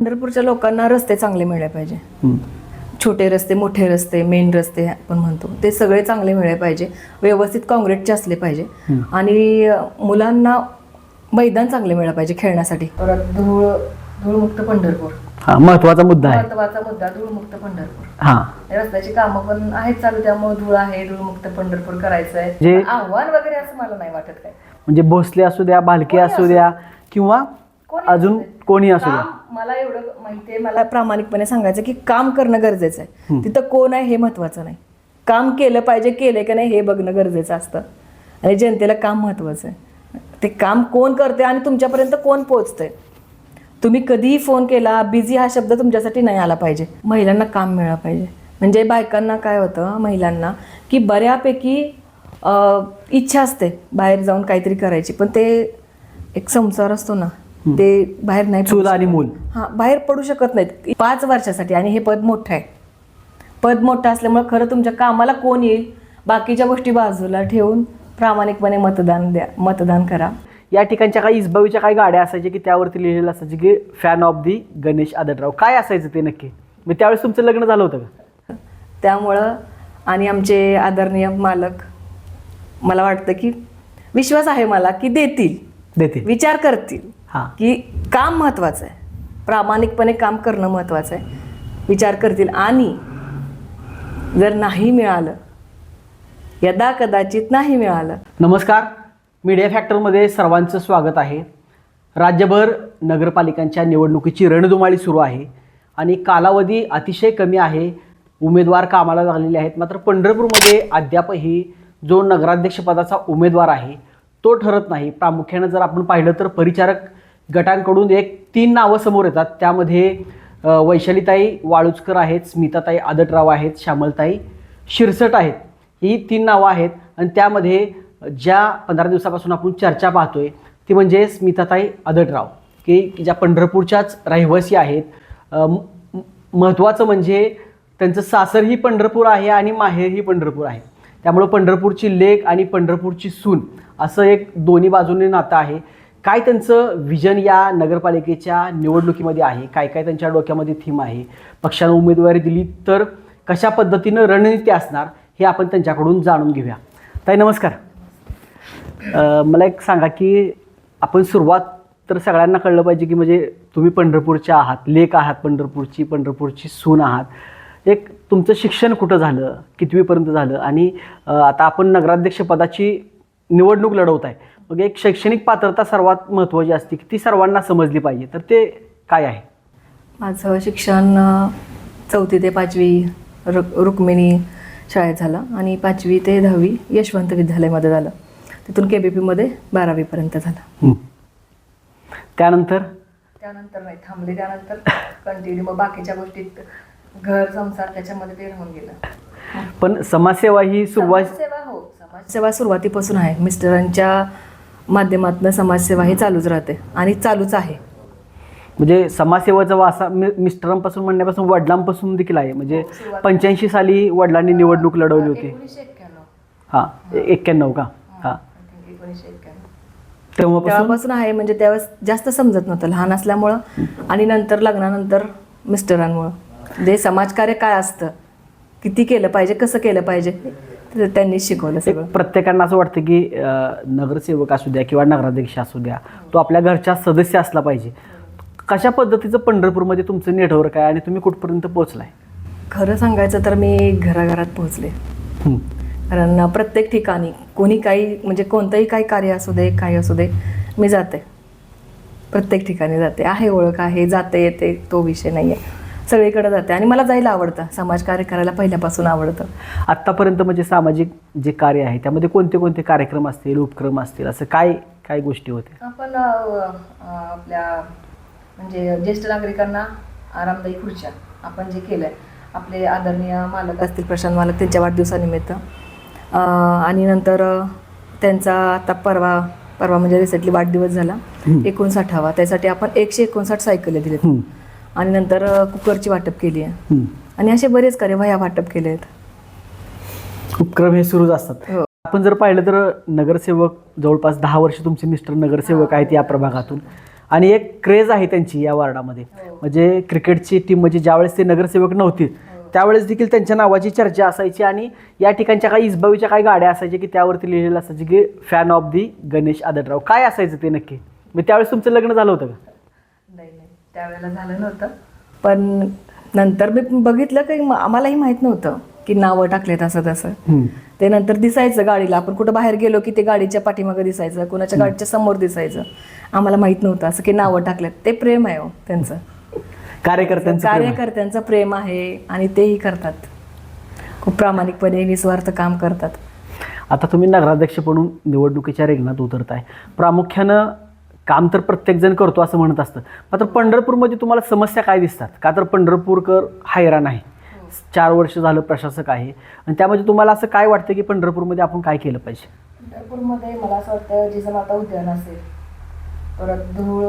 पंढरपूरच्या लोकांना रस्ते चांगले मिळले पाहिजे. छोटे रस्ते मोठे रस्ते मेन रस्ते आपण म्हणतो ते सगळे चांगले मिळले पाहिजे. व्यवस्थित काँक्रीटचे असले पाहिजे. आणि मुलांना मैदान चांगले मिळालं पाहिजे खेळण्यासाठी. परत धूळ धूळमुक्त पंढरपूर. हा महत्त्वाचा मुद्दा आहे. महत्त्वाचा मुद्दा धूळमुक्त पंढरपूर. हा. रस्त्याची कामं पण आहेत चालू त्यामुळे धूळ आहे धूळमुक्त पंढरपूर करायचं आहे आव्हान वगैरे असं मला नाही वाटत काय म्हणजे भोसले असू द्या भालके असू द्या किंवा अजून. कोणी असू द्या. काम मला एवढं माहितीये मला प्रामाणिकपणे सांगायचं की काम करणं गरजेचं आहे. तिथं कोण आहे हे महत्वाचं नाही. काम केलं पाहिजे केलंय का नाही हे बघणं गरजेचं असतं. आणि जनतेला काम महत्वाचं आहे. ते काम कोण करते आणि तुमच्यापर्यंत कोण पोहोचतंय? तुम्ही कधीही फोन केला बिझी हा शब्द तुमच्यासाठी नाही आला पाहिजे. महिलांना काम मिळालं पाहिजे. म्हणजे बायकांना काय होतं महिलांना की बऱ्यापैकी अं, इच्छा असते बाहेर जाऊन काहीतरी करायची. पण ते एक संसार असतो ना ते बाहेर नाही चूल आणि मूल. हा बाहेर पडू शकत नाहीत. पाच वर्षासाठी आणि हे पद मोठं आहे. पद मोठं असल्यामुळे खरं तुमच्या कामाला कोण येईल? बाकीच्या गोष्टी बाजूला ठेवून प्रामाणिकपणे मतदान द्या. मतदान करा. या ठिकाणच्या काही इसबावीच्या काही गाड्या असायच्या की त्यावरती लिहिलेलं असायचे की fan of the Ganesh Adarrao काय असायचं ते नक्की? मग त्यावेळेस तुमचं लग्न झालं होतं का? त्यामुळं आणि आमचे आदरणीय मालक मला वाटतं की विश्वास आहे मला की देतील. देते विचार करतील. हां. की काम महत्त्वाचं आहे. प्रामाणिकपणे काम करणं महत्त्वाचं आहे. विचार करतील. आणि जर नाही मिळालं यदा कदाचित नाही मिळालं. नमस्कार. मीडिया फॅक्टरमध्ये सर्वांचं स्वागत आहे. राज्यभर नगरपालिकांच्या निवडणुकीची रणधुमाळी सुरू आहे आणि कालावधी अतिशय कमी आहे. उमेदवार कामाला लागलेले आहेत. मात्र पंढरपूरमध्ये अद्यापही जो नगराध्यक्षपदाचा उमेदवार आहे तो ठरत नाही. प्रामुख्यानं जर आपण पाहिलं तर परिचारक गटांकडून एक तीन नावं समोर येतात. त्यामध्ये वैशालीताई वाळुचकर आहेत स्मिताताई आदटराव आहेत श्यामलताई शिरसट आहेत. ही तीन नावं आहेत आणि त्यामध्ये ज्या पंधरा दिवसापासून आपण चर्चा पाहतोय ती म्हणजे स्मिताताई आदटराव. की ज्या पंढरपूरच्याच रहिवासी आहेत. महत्त्वाचं म्हणजे त्यांचं सासरही पंढरपूर आहे आणि माहेरही पंढरपूर आहे. त्यामुळं पंढरपूरची लेक आणि पंढरपूरची सून असं एक दोन्ही बाजूने नातं आहे. काय त्यांचं विजन या नगरपालिकेच्या निवडणुकीमध्ये आहे? काय काय त्यांच्या डोक्यामध्ये थीम आहे? पक्षानं उमेदवारी दिली तर कशा पद्धतीनं रणनीती असणार हे आपण त्यांच्याकडून जाणून घेऊया. ताई नमस्कार. मला एक सांगा की आपण सुरुवात तर सगळ्यांना कळलं पाहिजे की म्हणजे तुम्ही पंढरपूरच्या आहात लेक आहात पंढरपूरची पंढरपूरची सून आहात. एक तुमचं शिक्षण कुठं झालं? कितवीपर्यंत झालं? आणि आता आपण नगराध्यक्ष पदाची निवडणूक लढवत आहे. मग एक शैक्षणिक पात्रता सर्वात महत्त्वाची असते की ती सर्वांना समजली पाहिजे. तर ते काय आहे? माझं शिक्षण चौथी ते पाचवी रुक रुक्मिणी शाळेत झालं आणि पाचवी ते दहावी यशवंत विद्यालयामध्ये झालं. तिथून के बी पीमध्ये बारावीपर्यंत झालं. त्यानंतर? त्यानंतर नाही थांबले त्यानंतर. कंटिन्यू मग बाकीच्या गोष्टीत घर संसार त्याच्यामध्ये ते राहून गेलं. पण समाजसेवा ही सुरुवात समाजसेवा हो समाजसेवा सुरुवातीपासून आहे. मिस्टरांच्या माध्यमातून समाजसेवा ही चालूच राहते आणि चालूच आहे. म्हणजे समाजसेवेचा वासा मि- मिस्टरांपासून म्हणण्यापासून वडिलांपासून देखील आहे. म्हणजे पंच्याऐंशी साली वडिलांनी निवडणूक लढवली होती. हां एक्क्याण्णव का? हां तेव्हापासून? तेव्हापासून आहे म्हणजे त्यावेळेस जास्त समजत नव्हतं. लहान असल्यामुळं आणि नंतर लग्नानंतर मिस्टरांमुळं. जे समाजकार्य काय असतं? किती केलं पाहिजे कसं केलं पाहिजे? त्यांनी शिकवलं सगळं. प्रत्येकांना असं वाटतं की अं, नगरसेवक असू द्या किंवा नगराध्यक्ष असू द्या तो आपल्या घरच्या सदस्य असला पाहिजे. कशा पद्धतीचं पंढरपूरमध्ये तुमचं नेटवर्क आहे आणि तुम्ही कुठपर्यंत पोहोचलाय? खरं सांगायचं तर मी घराघरात पोहोचले. हं. कारण प्रत्येक ठिकाणी कोणी काही म्हणजे कोणतंही काही कार्य असू दे काही असू दे मी जाते. प्रत्येक ठिकाणी जाते. आहे ओळख आहे जाते येते तो विषय नाही आहे सगळीकडे जाते आणि मला जायला आवडतं. समाजकार्य करायला पहिल्यापासून आवडतं. आत्तापर्यंत म्हणजे सामाजिक जे कार्य आहे त्यामध्ये कोणते कोणते कार्यक्रम असतील उपक्रम असतील असं काय काय गोष्टी होत्या? आपण आपल्या म्हणजे ज्येष्ठ नागरिकांना आरामदायी खुर्च्या आपण जे केलं आहे आपले आदरणीय मालक असतील. प्रशांत मालक त्यांच्या वाढदिवसानिमित्त. आणि नंतर त्यांचा आता परवा परवा म्हणजे रिसेंटली वाढदिवस झाला एकोणसाठावा. त्यासाठी आपण एकशे एकोणसाठ सायकली दिलेत. हं. आणि नंतर कुकरची वाटप केली आहे हं. आणि असे बरेच कार्य वह्या वाटप केले आहेत उपक्रम हे सुरूच असतात. हो. आपण जर पाहिलं तर नगरसेवक जवळपास दहा वर्ष तुमचे मिस्टर नगरसेवक आहेत या प्रभागातून. आणि एक क्रेज आहे त्यांची या वार्डामध्ये. हो. म्हणजे क्रिकेटची टीम म्हणजे ज्यावेळेस ते नगरसेवक नव्हते त्यावेळेस देखील त्यांच्या नावाची चर्चा असायची आणि या ठिकाणच्या काही इस्बावीच्या काही गाड्या असायच्या की त्यावरती लिहिलेलं असायचे की fan of the Ganesh Adarrao काय असायचं ते नक्की? मग त्यावेळेस तुमचं लग्न झालं होतं का? त्यावेळेला झालं नव्हतं. पण नंतर मी बघितलं की म- आम्हालाही माहीत नव्हतं की नावं टाकलेत असं तसं. ते नंतर दिसायचं गाडीला. आपण कुठं बाहेर गेलो की ते गाडीच्या पाठीमागे दिसायचं कुणाच्या गाडीच्या समोर दिसायचं. आम्हाला माहीत नव्हतं असं की नावं टाकलेत. ते प्रेम आहे हो त्यांचं. कार्यकर्त्यांचं. कार्यकर्त्यांचं प्रेम आहे आणि तेही करतात. खूप प्रामाणिकपणे निस्वार्थ काम करतात. आता तुम्ही नगराध्यक्ष म्हणून निवडणुकीच्या रिंगणात उतरताय. प्रामुख्यानं काम तर प्रत्येकजण करतो असं म्हणत असतं. मात्र पंढरपूरमध्ये तुम्हाला समस्या काय दिसतात? का तर पंढरपूरकर हैराण आहे. चार वर्ष झालं प्रशासक आहे. आणि त्यामध्ये तुम्हाला असं काय वाटतं की पंढरपूरमध्ये आपण काय केलं पाहिजे? पंढरपूरमध्ये मला असं वाटतं जिजामाता उद्यान असेल परत धूळ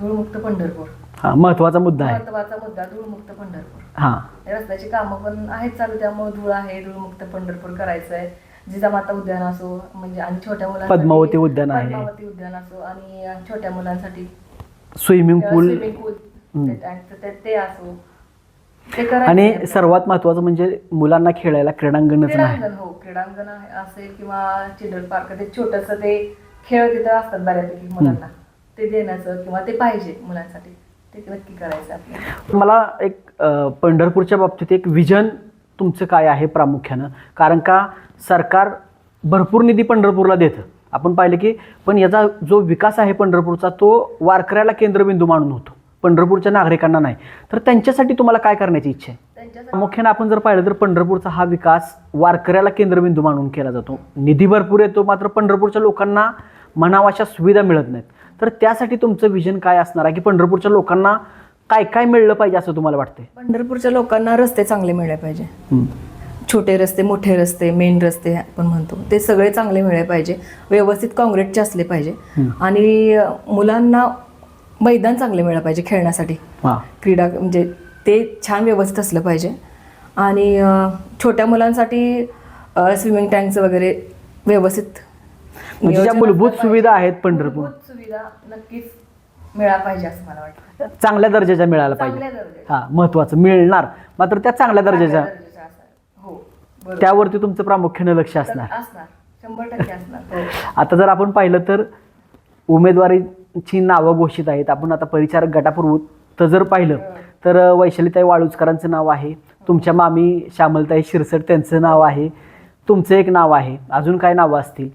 धूळमुक्त पंढरपूर. हां महत्त्वाचा मुद्दा आहे. महत्त्वाचा मुद्दा धूळमुक्त पंढरपूर. हां. रस्त्याची कामं पण आहेत चालू त्यामुळे धूळ आहे धूळमुक्त पंढरपूर करायचं आहे जिजामाता उद्यान असो म्हणजे आणि छोट्या मुलांसाठी पद्मावती उद्यान आहे. पद्मावती उद्यान असो आणि छोट्या मुलांसाठी स्विमिंग पूल. स्विमिंग पूल. ते असो. ते करायचं आणि आहे. सर्वात महत्त्वाचं म्हणजे मुलांना खेळायला क्रीडांगणच नाही. क्रीडांगण हो. क्रीडांगण आहे- असेल किंवा चिल्ड्रन पार्क ते छोटस ते खेळ तिथं असतात बऱ्यापैकी मुलांना. ते देण्याचं किंवा ते पाहिजे मुलांसाठी. ते नक्की करायचं आपल्याला. मला एक अ, पंढरपूरच्या बाबतीत एक विजन तुमचं काय आहे प्रामुख्यानं? कारण का सरकार भरपूर निधी पंढरपूरला देतं. आपण पाहिलं की पण याचा जो विकास आहे पंढरपूरचा तो वारकऱ्याला केंद्रबिंदू मानून होतो. पंढरपूरच्या नागरिकांना नाही. तर त्यांच्यासाठी तुम्हाला काय करण्याची इच्छा आहे? प्रामुख्यानं आपण जर पाहिलं तर पंढरपूरचा हा विकास वारकऱ्याला केंद्रबिंदू मानून केला जातो. निधी भरपूर येतो मात्र पंढरपूरच्या लोकांना म्हणावं अशा सुविधा मिळत नाहीत. तर त्यासाठी तुमचं विजन काय असणार आहे? की पंढरपूरच्या लोकांना काय काय मिळलं पाहिजे असं तुम्हाला वाटतंय? पंढरपूरच्या लोकांना रस्ते चांगले मिळले पाहिजे. छोटे रस्ते मोठे रस्ते मेन रस्ते आपण म्हणतो ते सगळे चांगले मिळले पाहिजे. व्यवस्थित काँक्रीटचे असले पाहिजे. आणि मुलांना मैदान चांगले मिळालं पाहिजे खेळण्यासाठी. हां. क्रीडा म्हणजे ते छान व्यवस्थित असलं पाहिजे. आणि छोट्या मुलांसाठी स्विमिंग टँकचं वगैरे व्यवस्थित म्हणजे ज्या मूलभूत सुविधा. आहेत पंढरपूर. सुविधा नक्कीच मिळाल्या पाहिजे असं मला वाटतं. चांगल्या दर्जाच्या मिळायला चांगल्या पाहिजे दर्जाच्या. हा महत्वाचं मिळणार. मात्र त्या चांगल्या दर्जाच्या चांगल्या दर्जाच्या असाव्या. हो बरोबर. त्यावरती तुमचं प्रामुख्यानं लक्ष असणार. असणार. शंभर टक्के असणार. हो. आता जर आपण पाहिलं तर उमेदवारीची नावं घोषित आहेत. आपण आता परिचारक गटापूर्वत जर पाहिलं तर वैशालीताई वाळुजकरांचं नाव आहे. तुमच्या मामी श्यामलताई शिरसट त्यांचं नाव आहे. तुमचं एक नाव आहे. अजून काय नावं असतील?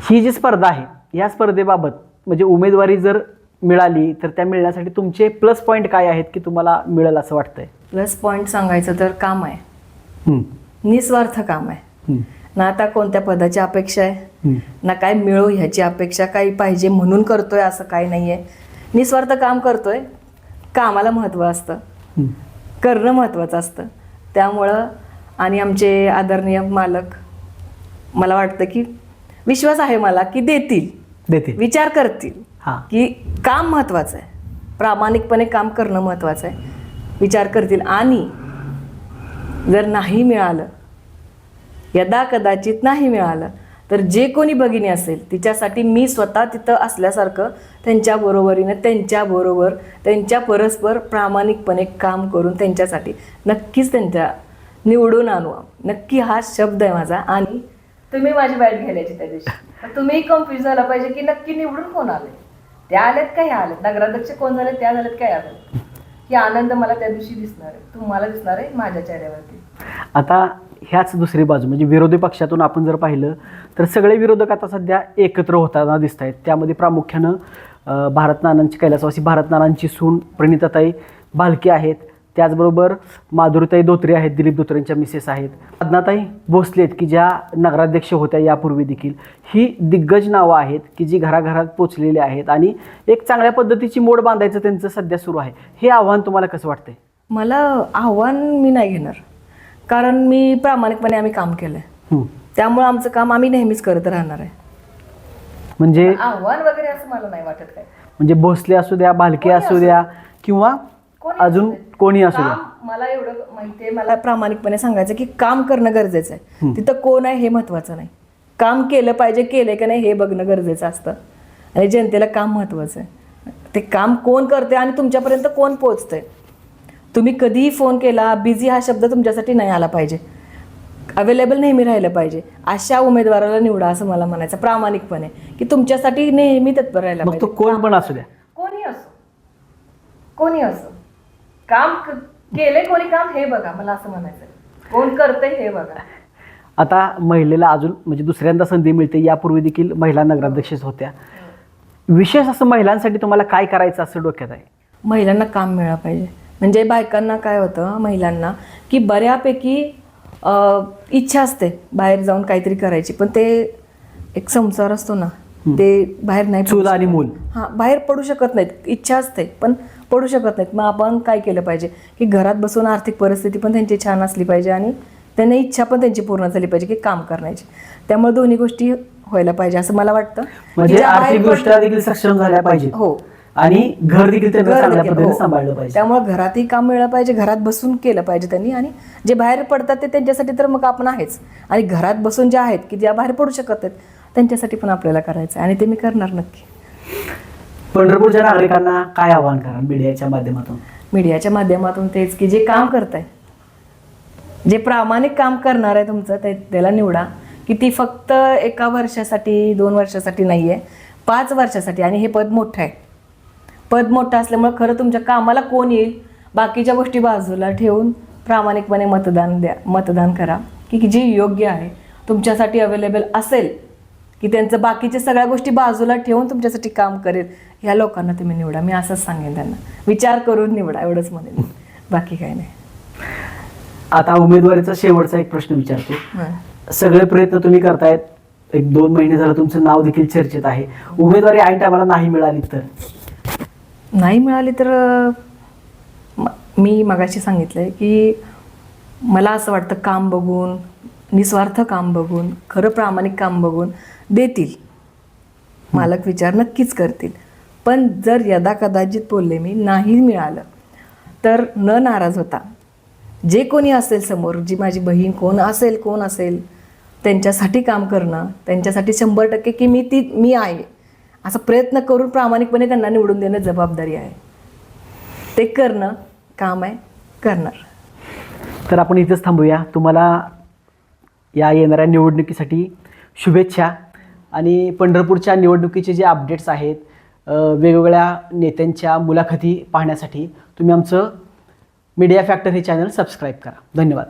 ही जी स्पर्धा आहे या स्पर्धेबाबत म्हणजे उमेदवारी जर मिळाली तर त्या मिळण्यासाठी तुमचे प्लस पॉईंट काय आहेत की तुम्हाला मिळेल असं वाटतंय? प्लस पॉईंट सांगायचं तर काम आहे. निस्वार्थ काम आहे. ना आता कोणत्या पदाची अपेक्षा आहे. ना काय मिळो ह्याची अपेक्षा काही पाहिजे म्हणून करतोय असं काही नाही आहे निस्वार्थ काम करतोय कामाला महत्त्व असतं. करणं महत्त्वाचं असतं. त्यामुळं आणि आमचे आदरणीय मालक मला वाटतं की विश्वास आहे मला की देतील. देते विचार करतील. की काम महत्त्वाचं आहे. प्रामाणिकपणे काम करणं महत्त्वाचं आहे. विचार करतील. आणि जर नाही मिळालं यदा कदाचित नाही मिळालं तर जे कोणी भगिनी असेल तिच्यासाठी मी स्वतः तिथं असल्यासारखं त्यांच्या बरोबरीनं त्यांच्याबरोबर त्यांच्या परस्पर प्रामाणिकपणे काम करून त्यांच्यासाठी नक्कीच त्यांच्या निवडून आणू नक्की हा शब्द आहे माझा. आणि तुम्ही माझी बॅट घ्यायची त्या दिवशी. तुम्ही कन्फ्युज झाला पाहिजे की नक्की निवडून कोण आले त्या आल्यात काय आलेत? नगराध्यक्ष कोण झाले त्या झाल्यात काय आले की आनंद मला त्या दिवशी दिसणार आहे. तुम्हाला दिसणार आहे माझ्या चेहऱ्यावरती. आता ह्याच दुसरी बाजू म्हणजे विरोधी पक्षातून आपण जर पाहिलं तर सगळे विरोधक आता सध्या एकत्र होताना दिसत आहेत त्यामध्ये प्रामुख्यानं अं, भारत नानांची कैलासवासी भारत नानांची सून प्रणिताताई भालके आहेत. त्याचबरोबर माधुरीताई धोत्रे आहेत दिलीप धोत्रेंच्या मिसेस आहेत. अज्ञाताई भोसले आहेत की ज्या नगराध्यक्ष होत्या यापूर्वी देखील. ही दिग्गज नावं आहेत की जी घराघरात पोचलेली आहेत आणि एक चांगल्या पद्धतीची मोड बांधायचं त्यांचं सध्या सुरू आहे. हे आव्हान तुम्हाला कसं वाटतंय? मला आव्हान मी नाही घेणार. कारण मी प्रामाणिकपणे आम्ही काम केलंय. हं. त्यामुळे आमचं काम आम्ही नेहमीच करत राहणार आहे. म्हणजे आव्हान वगैरे असं मला नाही वाटत काय म्हणजे भोसले असू द्या भालके असू द्या. किंवा अजून. कोणी असू द्या मला एवढं माहितीये मला प्रामाणिकपणे सांगायचं की काम करणं गरजेचं आहे. तिथं कोण आहे हे महत्वाचं नाही. काम केलं पाहिजे केलंय का नाही हे बघणं गरजेचं असतं. आणि जनतेला काम महत्वाचं आहे. ते काम कोण करते आणि तुमच्यापर्यंत कोण पोचतंय तुम्ही कधीही फोन केला बिझी हा शब्द तुमच्यासाठी नाही आला पाहिजे. अवेलेबल नेहमी राहिलं पाहिजे. अशा उमेदवाराला निवडा असं मला म्हणायचं प्रामाणिकपणे. की तुमच्यासाठी नेहमी तत्पर राहायला मग तो पाहिजे. कोण पण असू द्या. कोणी असो. कोणी असो. काम क- केले कोणी काम? हे बघा मला असं म्हणायचं कोण करते हे बघा. आता महिलेला अजून म्हणजे दुसऱ्यांदा संधी मिळते यापूर्वी देखील महिला नगराध्यक्षच होत्या. विशेष असं महिलांसाठी तुम्हाला काय करायचं असं डोक्यात आहे? महिलांना काम मिळालं पाहिजे. म्हणजे बायकांना काय होतं महिलांना की बऱ्यापैकी इच्छा असते बाहेर जाऊन काहीतरी करायची. पण ते एक संसार असतो ना ते बाहेर नाही चूल आणि. मूल. हां बाहेर पडू शकत नाहीत. इच्छा असते पण पडू शकत नाहीत. मग आपण काय केलं पाहिजे? की घरात बसून आर्थिक परिस्थिती पण त्यांची छान असली पाहिजे आणि त्यांना इच्छा पण त्यांची पूर्ण झाली पाहिजे की काम करण्याची. त्यामुळे दोन्ही गोष्टी व्हायला पाहिजे असं मला वाटतं. म्हणजे आर्थिकदृष्ट्या देखील सक्षम झाल्या पाहिजे हो. आणि घर देखील हो. सांभाळलं पाहिजे. त्यामुळे घरातही काम मिळालं पाहिजे घरात बसून केलं पाहिजे त्यांनी आणि जे बाहेर पडतात ते त्यांच्यासाठी तर मग आपण आहेच. आणि घरात बसून ज्या आहेत की ज्या बाहेर पडू शकत आहेत त्यांच्यासाठी पण आपल्याला करायचं आणि ते मी करणार नक्की. पंढरपूरच्या नागरिकांना काय आवाहन करा मीडियाच्या माध्यमातून? मीडियाच्या माध्यमातून तेच की जे काम करताय जे प्रामाणिक काम करणार आहे तुमचं ते त्याला निवडा. की ती फक्त एका वर्षासाठी दोन वर्षासाठी नाही आहे पाच वर्षासाठी. आणि हे पद मोठं आहे. पद मोठं असल्यामुळे खरं तुमच्या कामाला कोण येईल? बाकीच्या गोष्टी बाजूला ठेवून प्रामाणिकपणे मतदान द्या मतदान करा. की की जे योग्य आहे तुमच्यासाठी अवेलेबल असेल की त्यांचं बाकीच्या सगळ्या गोष्टी बाजूला ठेवून तुमच्यासाठी काम करेल. ह्या लोकांना तुम्ही निवडा. मी असंच सांगेन त्यांना. विचार करून निवडा. एवढंच म्हणेन बाकी काही नाही. आता उमेदवारीचा शेवटचा एक प्रश्न विचारतो. सगळे प्रयत्न तुम्ही करतायत. एक दोन महिने झालं तुमचं नाव देखील चर्चेत आहे. उमेदवारी ऐन टायमाला नाही मिळाली तर? नाही मिळाली तर म- मी मगाशी सांगितलंय की मला असं वाटतं काम बघून निस्वार्थ काम बघून खरं प्रामाणिक काम बघून देतील. मालक विचार नक्कीच करतील. पण जर यदा कदाचित बोलले मी नाही मिळालं तर न नाराज होता. जे कोणी असेल समोर जी माझी बहीण कोण असेल कोण असेल त्यांच्यासाठी काम करणं त्यांच्यासाठी शंभर टक्के की मी ती मी आहे. असा प्रयत्न करून प्रामाणिकपणे त्यांना निवडून देणं जबाबदारी आहे. ते करणं काम आहे करणार. तर आपण इथेच थांबूया. तुम्हाला या येणाऱ्या निवडणुकीसाठी शुभेच्छा. आणि पंढरपूरच्या निवडणुकीचे जे अपडेट्स आहेत वेगवेगळ्या नेत्यांच्या मुलाखती पाहण्यासाठी तुम्ही आमचं मीडिया फॅक्टर हे चॅनल सबस्क्राईब करा. धन्यवाद.